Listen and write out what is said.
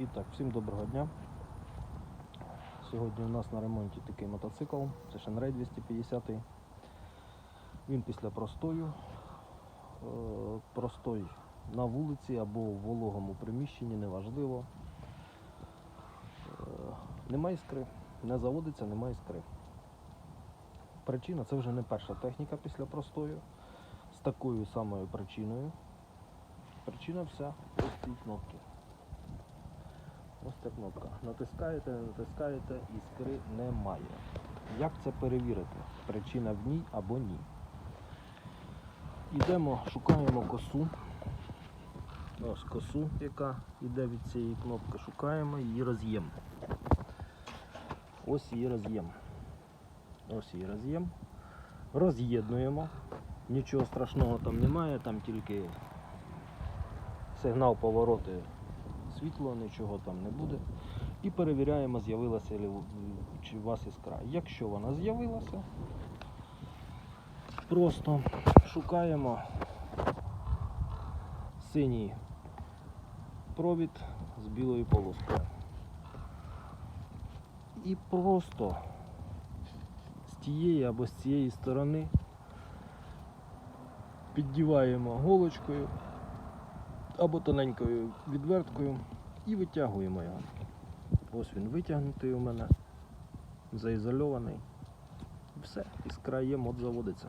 І так, всім доброго дня. Сьогодні у нас на ремонті такий мотоцикл, це Шенрей 250. Він після простою. Е, Простой на вулиці або в вологому приміщенні, неважливо. Е, Нема іскри, не заводиться, нема іскри. Причина це вже не перша техніка після простою. З такою самою причиною. Причина вся ось кнопці. Ось ця кнопка. Натискаєте, натискаєте, іскри немає. Як це перевірити? Причина в ній або ні. Йдемо, шукаємо косу. Ось косу, яка йде від цієї кнопки. Шукаємо її роз'єм. Ось її роз'єм. Ось її роз'єм. Роз'єднуємо. Нічого страшного там немає, там тільки сигнал повороти світло, нічого там не буде. І перевіряємо, з'явилася чи у вас іскра. Якщо вона з'явилася, просто шукаємо синій провід з білою полоскою. І просто з тієї або з цієї сторони піддіваємо голочкою або тоненькою відверткою і витягуємо його. Ось він витягнутий у мене, заізольований. Все, іскра є, мод заводиться.